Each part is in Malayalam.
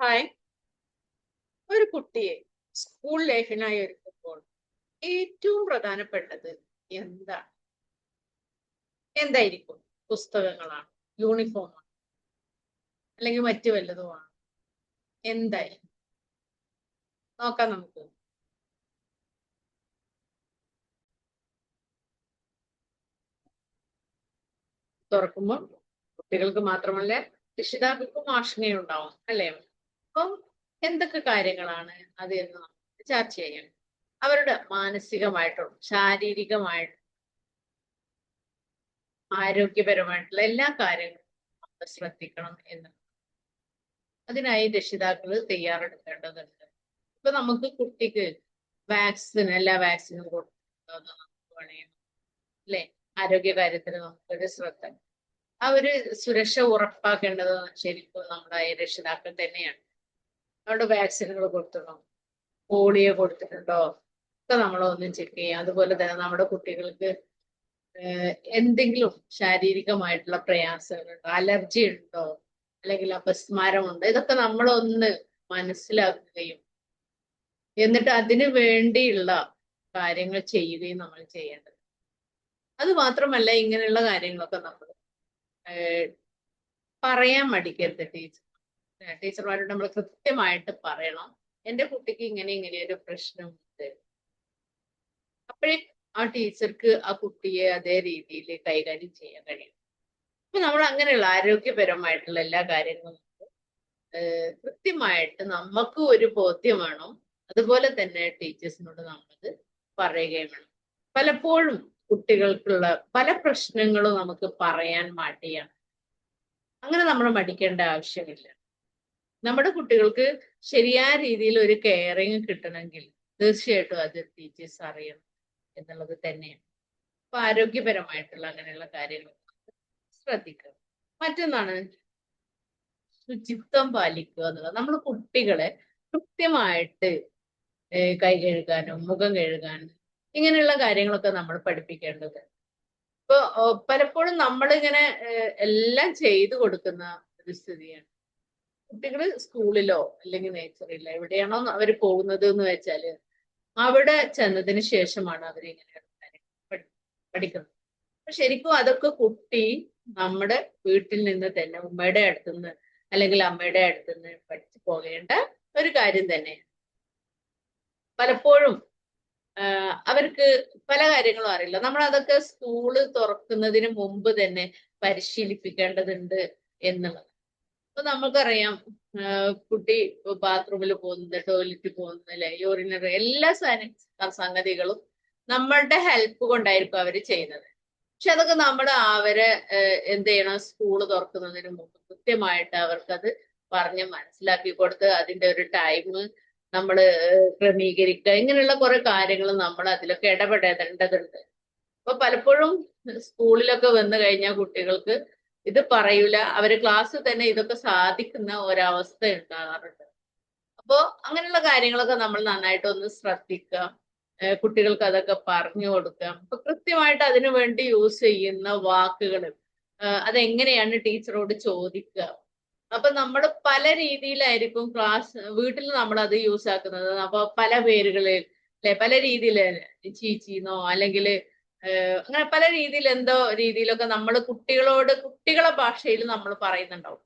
ഹായ്. ഒരു കുട്ടിയെ സ്കൂൾ ലേഖനായി ഒരുക്കുമ്പോൾ ഏറ്റവും പ്രധാനപ്പെട്ടത് എന്താണ്? എന്തായിരിക്കും? പുസ്തകങ്ങളാണ്? യൂണിഫോമാണ് അല്ലെങ്കിൽ മറ്റു വല്ലതുമാണ് എന്തായിരിക്കും? നോക്കാം നമുക്ക്. തുറക്കുമ്പോൾ കുട്ടികൾക്ക് മാത്രമല്ല രക്ഷിതാക്കൾക്കും ആശങ്കയുണ്ടാവും അല്ലേ? അപ്പം എന്തൊക്കെ കാര്യങ്ങളാണ് അത് എന്ന് ചർച്ച ചെയ്യാം. അവരുടെ മാനസികമായിട്ടും ശാരീരികമായിട്ടും ആരോഗ്യപരമായിട്ടുള്ള എല്ലാ കാര്യങ്ങളും നമ്മൾ ശ്രദ്ധിക്കണം എന്ന്. അതിനായി രക്ഷിതാക്കൾ തയ്യാറെടുക്കേണ്ടതുണ്ട്. ഇപ്പൊ നമുക്ക് കുട്ടിക്ക് വാക്സിൻ എല്ലാ വാക്സിനും കൊടുക്കുന്നത് നമുക്ക് വേണമെങ്കിൽ അല്ലെ? ആരോഗ്യകാര്യത്തിന് നമുക്കൊരു ശ്രദ്ധ. ഒരു സുരക്ഷ ഉറപ്പാക്കേണ്ടത് ശരിക്കും നമ്മുടെ രക്ഷിതാക്കൾ തന്നെയാണ്. അവിടെ വാക്സിനുകൾ കൊടുത്തിട്ടുണ്ടോ പോളിയോ കൊടുത്തിട്ടുണ്ടോ? ഒക്കെ നമ്മളൊന്നും ചെക്ക് ചെയ്യാം. അതുപോലെ തന്നെ നമ്മുടെ കുട്ടികൾക്ക് എന്തെങ്കിലും ശാരീരികമായിട്ടുള്ള പ്രയാസങ്ങളുണ്ടോ? അലർജി ഉണ്ടോ? അല്ലെങ്കിൽ അപസ്മാരമുണ്ടോ ഇതൊക്കെ നമ്മളൊന്ന് മനസ്സിലാക്കുകയും എന്നിട്ട് അതിനു വേണ്ടിയുള്ള കാര്യങ്ങൾ ചെയ്യുകയും നമ്മൾ ചെയ്യേണ്ടത്. അത് മാത്രമല്ല ഇങ്ങനെയുള്ള കാര്യങ്ങളൊക്കെ നമ്മൾ പറയാൻ മടിക്കരുത് ടീച്ചർ. ടീച്ചർമാരോട് നമ്മൾ കൃത്യമായിട്ട് പറയണം. എന്റെ കുട്ടിക്ക് ഇങ്ങനെ ഇങ്ങനെ ഒരു പ്രശ്നമുണ്ട്. അപ്പോഴേ ആ ടീച്ചർക്ക് ആ കുട്ടിയെ അതേ രീതിയിൽ കൈകാര്യം ചെയ്യാൻ കഴിയും. അപ്പൊ നമ്മൾ അങ്ങനെയുള്ള ആരോഗ്യപരമായിട്ടുള്ള എല്ലാ കാര്യങ്ങളും കൃത്യമായിട്ട് നമുക്ക് ഒരു ബോധ്യം വേണം. അതുപോലെ തന്നെ ടീച്ചേഴ്സിനോട് നമ്മളത് പറയുകയും വേണം. പലപ്പോഴും കുട്ടികൾക്കുള്ള പല പ്രശ്നങ്ങളും നമുക്ക് പറയാൻ മടിയാണ്. അങ്ങനെ നമ്മൾ മടിക്കേണ്ട ആവശ്യമില്ല. നമ്മുടെ കുട്ടികൾക്ക് ശരിയായ രീതിയിൽ ഒരു കെയറിങ് കിട്ടണമെങ്കിൽ തീർച്ചയായിട്ടും അത് ടീച്ചേഴ്സ് അറിയണം എന്നുള്ളത് തന്നെയാണ്. അപ്പൊ ആരോഗ്യപരമായിട്ടുള്ള അങ്ങനെയുള്ള കാര്യങ്ങൾ ശ്രദ്ധിക്കുക മറ്റൊന്നാണ് ശുചിത്വം പാലിക്കുക എന്നുള്ളത്. നമ്മൾ കുട്ടികളെ കൃത്യമായിട്ട് കൈ കഴുകാനും മുഖം കഴുകാനും ഇങ്ങനെയുള്ള കാര്യങ്ങളൊക്കെ നമ്മൾ പഠിപ്പിക്കേണ്ടത്. ഇപ്പൊ പലപ്പോഴും നമ്മളിങ്ങനെ എല്ലാം ചെയ്തു കൊടുക്കുന്ന ഒരു സ്ഥിതിയാണ്. കുട്ടികൾ സ്കൂളിലോ അല്ലെങ്കിൽ നേച്ചറിലോ എവിടെയാണോ അവർ പോകുന്നത് എന്ന് വെച്ചാൽ അവിടെ ചെന്നതിന് ശേഷമാണ് അവർ ഇങ്ങനെ പഠിക്കുന്നത്. അപ്പൊ ശരിക്കും അതൊക്കെ കുട്ടി നമ്മുടെ വീട്ടിൽ നിന്ന് തന്നെ ഉമ്മയുടെ അടുത്തുനിന്ന് അല്ലെങ്കിൽ അമ്മയുടെ അടുത്തുനിന്ന് പഠിച്ചു പോകേണ്ട ഒരു കാര്യം തന്നെയാണ്. പലപ്പോഴും അവർക്ക് പല കാര്യങ്ങളും അറിയില്ല. നമ്മൾ അതൊക്കെ സ്കൂൾ തുറക്കുന്നതിന് മുമ്പ് തന്നെ പരിശീലിപ്പിക്കേണ്ടതുണ്ട് എന്നുള്ളത്. അപ്പൊ നമുക്കറിയാം കുട്ടി ബാത്റൂമിൽ പോകുന്നത് ടോയ്ലറ്റിൽ പോകുന്നത് അല്ലെ യൂറിനറി എല്ലാ സംഗതികളും നമ്മളുടെ ഹെൽപ്പ് കൊണ്ടായിരിക്കും അവർ ചെയ്യുന്നത്. പക്ഷെ അതൊക്കെ നമ്മൾ അവരെ എന്ത് ചെയ്യണം സ്കൂൾ തുറക്കുന്നതിന് മുമ്പ് കൃത്യമായിട്ട് അവർക്കത് പറഞ്ഞ് മനസ്സിലാക്കി കൊടുത്ത് അതിന്റെ ഒരു ടൈം നമ്മൾ ക്രമീകരിക്കുക. ഇങ്ങനെയുള്ള കുറെ കാര്യങ്ങൾ നമ്മൾ അതിലൊക്കെ ഇടപെടേണ്ടതുണ്ട്. അപ്പൊ പലപ്പോഴും സ്കൂളിലൊക്കെ വന്നു കഴിഞ്ഞാൽ കുട്ടികൾക്ക് ഇത് പറയൂല. അവർ ക്ലാസ് തന്നെ ഇതൊക്കെ സാധിക്കുന്ന ഒരവസ്ഥ ഉണ്ടാകാറുണ്ട്. അപ്പോ അങ്ങനെയുള്ള കാര്യങ്ങളൊക്കെ നമ്മൾ നന്നായിട്ട് ഒന്ന് ശ്രദ്ധിക്കുക കുട്ടികൾക്ക് അതൊക്കെ പറഞ്ഞു കൊടുക്കാം. അപ്പൊ കൃത്യമായിട്ട് അതിനു വേണ്ടി യൂസ് ചെയ്യുന്ന വാക്കുകൾ. അതെങ്ങനെയാണ് ടീച്ചറോട് ചോദിക്കുക അപ്പൊ നമ്മൾ പല രീതിയിലായിരിക്കും ക്ലാസ് വീട്ടിൽ നമ്മൾ അത് യൂസ് ആക്കുന്നത്. അപ്പൊ പല പേരുകളിൽ അല്ലെ പല രീതിയിൽ ചീച്ചിന്നോ അല്ലെങ്കിൽ അങ്ങനെ പല രീതിയിൽ എന്തോ രീതിയിലൊക്കെ നമ്മൾ കുട്ടികളോട് കുട്ടികളെ ഭാഷയിൽ നമ്മൾ പറയുന്നുണ്ടാവും.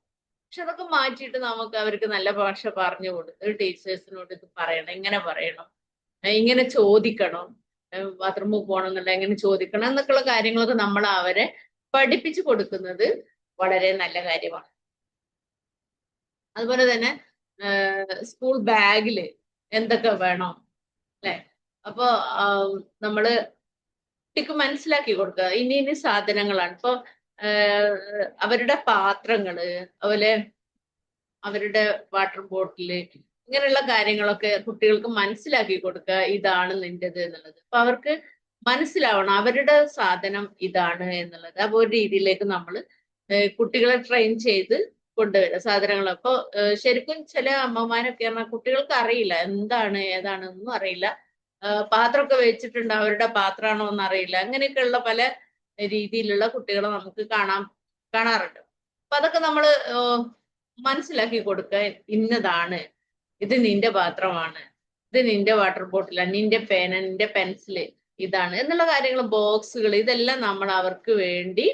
പക്ഷെ അതൊക്കെ മാറ്റിയിട്ട് നമുക്ക് അവർക്ക് നല്ല ഭാഷ പറഞ്ഞു കൊടുത്ത് ടീച്ചേഴ്സിനോട് ഇത് പറയണം ഇങ്ങനെ പറയണം ഇങ്ങനെ ചോദിക്കണം ബാത്റൂമിൽ പോകണം എന്നുള്ള എങ്ങനെ ചോദിക്കണം എന്നൊക്കെയുള്ള കാര്യങ്ങളൊക്കെ നമ്മൾ അവരെ പഠിപ്പിച്ചു കൊടുക്കുന്നത് വളരെ നല്ല കാര്യമാണ്. അതുപോലെ തന്നെ സ്കൂൾ ബാഗിൽ എന്തൊക്കെ വേണം അല്ലെ? അപ്പോ നമ്മൾ കുട്ടിക്ക് മനസ്സിലാക്കി കൊടുക്കുക. ഇനി ഇനി സാധനങ്ങളാണ്. ഇപ്പൊ അവരുടെ പാത്രങ്ങൾ അതുപോലെ അവരുടെ വാട്ടർ ബോട്ടിൽ ഇങ്ങനെയുള്ള കാര്യങ്ങളൊക്കെ കുട്ടികൾക്ക് മനസ്സിലാക്കി കൊടുക്കുക. ഇതാണ് നിന്റേത് എന്നുള്ളത്. അപ്പൊ അവർക്ക് മനസ്സിലാവണം അവരുടെ സാധനം ഇതാണ് എന്നുള്ളത്. അപ്പൊ ഒരു രീതിയിലേക്ക് നമ്മൾ കുട്ടികളെ ട്രെയിൻ ചെയ്ത് കൊണ്ടുവരിക സാധനങ്ങൾ. അപ്പൊ ശരിക്കും ചില അമ്മമാരൊക്കെ പറഞ്ഞാൽ കുട്ടികൾക്ക് അറിയില്ല എന്താണ് ഏതാണ് ഒന്നും അറിയില്ല. പാത്രമൊക്കെ വെച്ചിട്ടുണ്ട്. അവരുടെ പാത്രമാണോ എന്ന് അറിയില്ല അങ്ങനെയൊക്കെയുള്ള പല രീതിയിലുള്ള കുട്ടികളെ നമുക്ക് കാണാൻ കാണാറുണ്ട്. അപ്പൊ അതൊക്കെ നമ്മൾ മനസ്സിലാക്കി കൊടുക്കുക. ഇന്നതാണ്. ഇത് നിന്റെ പാത്രമാണ്. ഇത് നിന്റെ വാട്ടർ ബോട്ടിലാണ് നിന്റെ പേന നിന്റെ പെൻസിൽ ഇതാണ്. എന്നുള്ള കാര്യങ്ങൾ ബോക്സുകൾ ഇതെല്ലാം നമ്മൾ അവർക്ക് വേണ്ടി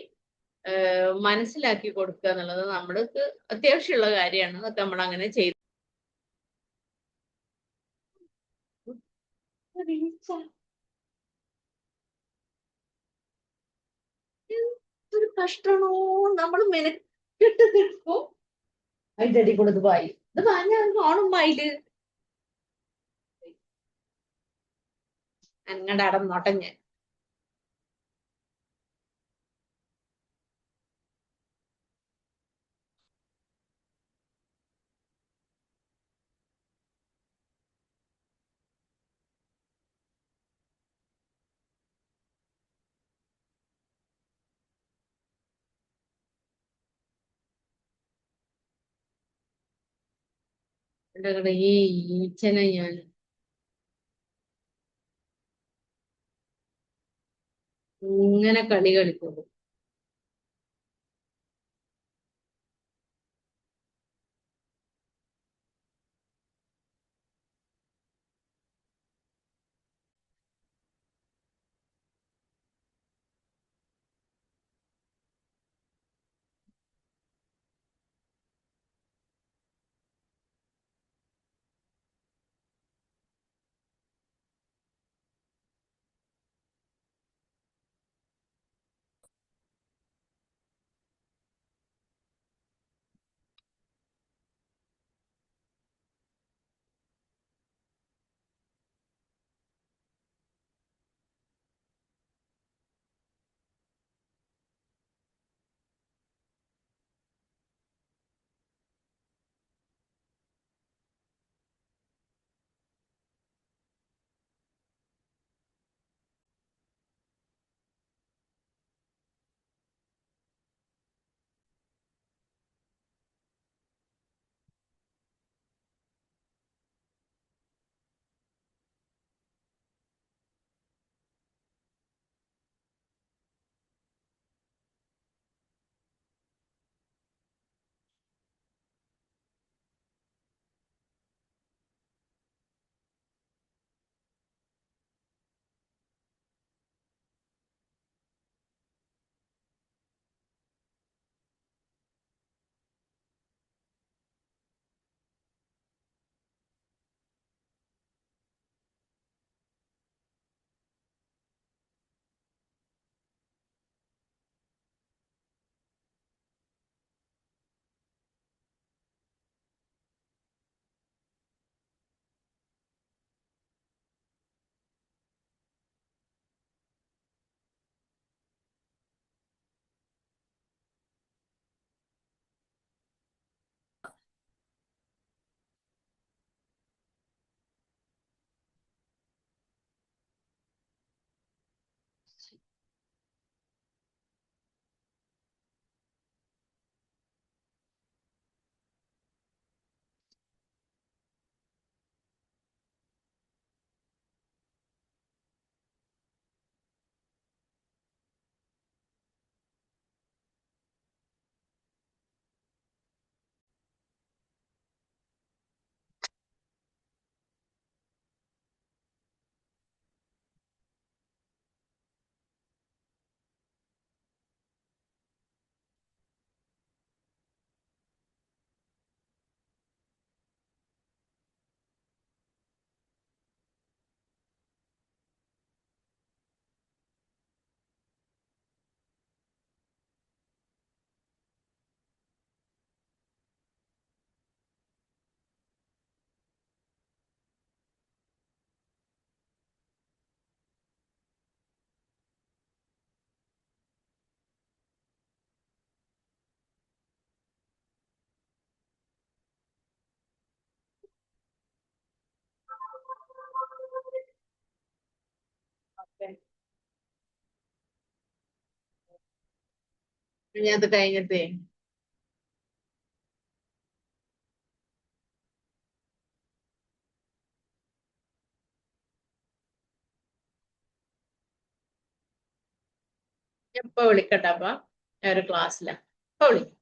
മനസ്സിലാക്കി കൊടുക്കുക എന്നുള്ളത് നമ്മൾക്ക് അത്യാവശ്യമുള്ള കാര്യമാണ്. അതൊക്കെ നമ്മൾ അങ്ങനെ ചെയ്തു ഒരു കഷ്ടണോ? നമ്മൾ മെനക്കെട്ട് നിൽക്കും. അതിന്റെ അടി കൂടെ ഇത് വായി. കാണും വായിൽ അങ്ങടെ ഞാൻ. എന്റെ കൂടെ ഈ ഈച്ചനെ ഞാൻ ഇങ്ങനെ കളി കളിക്കുന്നു. അത് കഴിഞ്ഞിട്ടേ. ഇപ്പൊ വിളിക്കട്ടെ അപ്പൊ ഒരു ക്ലാസ്സിലാ വിളിക്കാം.